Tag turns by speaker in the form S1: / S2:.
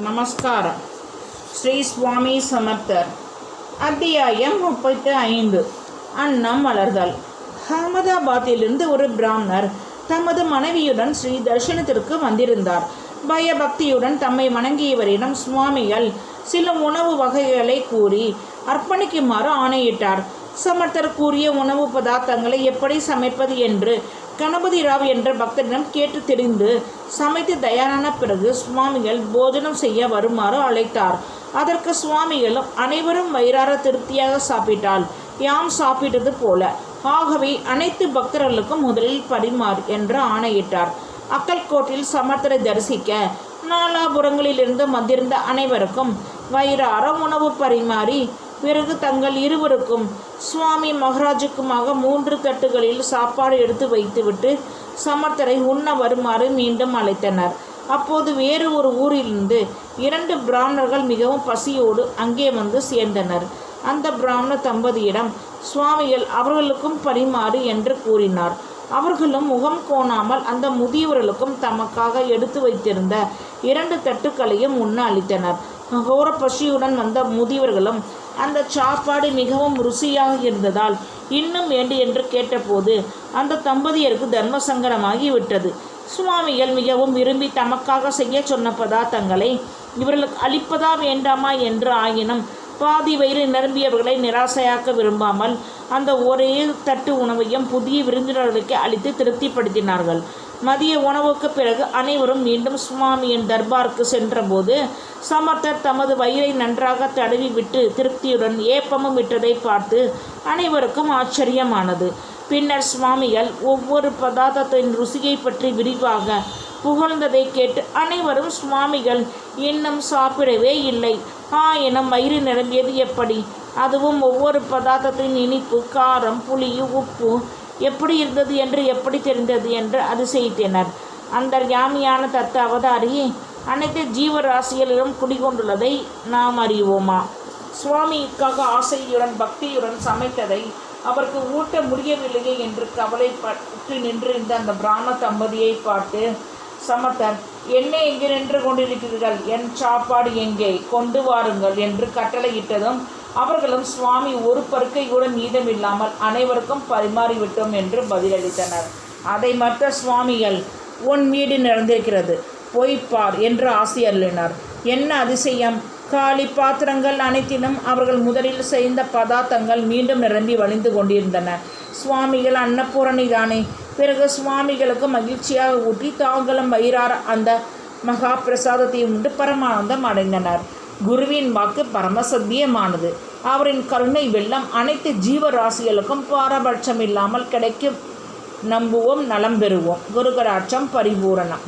S1: நமஸ்காரம். ஸ்ரீ சுவாமி சமர்த்தர். அத்தியாயம் முப்பத்தி ஐந்து அன்னம் வளர்தல். அகமதாபாத்திலிருந்து ஒரு பிராமணர் தமது மனைவியுடன் ஸ்ரீ தர்ஷனத்திற்கு வந்திருந்தார். பயபக்தியுடன் தம்மை வணங்கியவரிடம் சுவாமிகள் சில உணவு வகைகளை கூறி அர்ப்பணிக்குமாறு ஆணையிட்டார். சமர்த்தர் கூறிய உணவு பதார்த்தங்களை எப்படி சமைப்பது என்று கணபதி ராவ் என்ற பக்தரிடம் கேட்டு தெரிந்து சமைத்து தயாரான பிறகு சுவாமிகள் போஜனம் செய்ய வருமாறு அழைத்தார். அதற்கு சுவாமிகளும் அனைவரும் வயிறார திருப்தியாக சாப்பிட்டால் யாம் சாப்பிட்டது போல. ஆகவே அனைத்து பக்தர்களுக்கும் முதலில் பரிமாறு என்று ஆணையிட்டார். அக்கல்கோட்டில் சமர்த்தரை தரிசிக்க நாலாபுரங்களிலிருந்து வந்திருந்த அனைவருக்கும் வயிறார உணவு பரிமாறி பிறகு தங்கள் இருவருக்கும் சுவாமி மகராஜுக்குமாக மூன்று தட்டுகளில் சாப்பாடு எடுத்து வைத்துவிட்டு சமர்த்தரை உண்ண வருமாறு மீண்டும் அழைத்தனர். அப்போது வேறு ஒரு ஊரிலிருந்து இரண்டு பிராமணர்கள் மிகவும் பசியோடு அங்கே வந்து சேர்ந்தனர். அந்த பிராமண தம்பதியிடம் சுவாமிகள் அவர்களுக்கும் பரிமாறு என்று கூறினார். அவர்களும் முகம் கோணாமல் அந்த முதியவர்களுக்கும் தமக்காக எடுத்து வைத்திருந்த இரண்டு தட்டுக்களையும் உண்ண அளித்தனர். கோர பசியுடன் வந்த முதியவர்களும் அந்த சாப்பாடு மிகவும் ருசியாக இருந்ததால் இன்னும் வேண்டு என்று கேட்டபோது அந்த தம்பதியருக்கு தர்ம சங்கடமாகி விட்டது. சுவாமிகள் மிகவும் விரும்பி தமக்காக செய்ய சொன்ன பதார்த்தங்களை இவர்களுக்கு அளிப்பதா வேண்டாமா என்று ஆயினும் பாதி வயிறு நிரம்பியவர்களை நிராசையாக்க விரும்பாமல் அந்த ஒரே தட்டு உணவையும் புதிய விருந்தினர்களுக்கு அளித்து திருப்திப்படுத்தினார்கள். மதிய உணவுக்கு பிறகு அனைவரும் மீண்டும் சுவாமியின் தர்பாருக்கு சென்றபோது சமர்த்தர் தமது வயிறை நன்றாக தடவி விட்டு திருப்தியுடன் ஏப்பமும் விட்டதை பார்த்து அனைவருக்கும் ஆச்சரியமானது. பின்னர் சுவாமிகள் ஒவ்வொரு பதார்த்தத்தின் ருசியை பற்றி விரிவாக புகழ்ந்ததை கேட்டு அனைவரும் சுவாமிகள் இன்னும் சாப்பிடவே இல்லை. ஆயினும் வயிறு நிரம்பியது எப்படி? அதுவும் ஒவ்வொரு பதார்த்தத்தின் இனிப்பு காரம் புளி உப்பு எப்படி இருந்தது என்று எப்படி தெரிந்தது என்று அதிசயித்தனர். அந்த யாமியான தத்த அவதாரி அனைத்து ஜீவராசிகளிலும் குடிகொண்டுள்ளதை நாம் அறிவோமா? சுவாமிக்காக ஆசையுடன் பக்தியுடன் சமைத்ததை அவருக்கு ஊட்ட முடியவில்லையே என்று கவலைப்பட்டு நின்றிருந்த அந்த பிராம தம்பதியை பார்த்து சமத்தர் என்ன எங்கே நின்று கொண்டிருக்கிறீர்கள்? என் சாப்பாடு எங்கே? கொண்டு வாருங்கள் என்று கட்டளையிட்டதும் அவர்களும் சுவாமி ஒரு பருக்கை கூட மீதமில்லாமல் அனைவருக்கும் பரிமாறிவிட்டோம் என்று பதிலளித்தனர். அதை மற்ற சுவாமிகள் உன் வீடு நடந்திருக்கிறது பொய்ப்பார் என்று ஆசை அருளினார். என்ன அதிசயம்? காலி பாத்திரங்கள் அனைத்திலும் அவர்கள் முதலில் செய்த பதார்த்தங்கள் மீண்டும் நிரம்பி வழிந்து கொண்டிருந்தன. சுவாமிகள் அன்னபூரணி தானே? பிறகு சுவாமிகளுக்கு மகிழ்ச்சியாக ஊட்டி தாங்களும் வயிறார அந்த மகா பிரசாதத்தை உண்டு பரமானந்தம் அடைந்தனர். குருவின் வாக்கு பரமசத்தியமானது. அவரின் கருணை வெள்ளம் அனைத்து ஜீவராசிகளுக்கும் பாரபட்சம் இல்லாமல் கிடைக்கும். நம்புவோம் நலம் பெறுவோம். குருகராட்சம் பரிபூரணம்.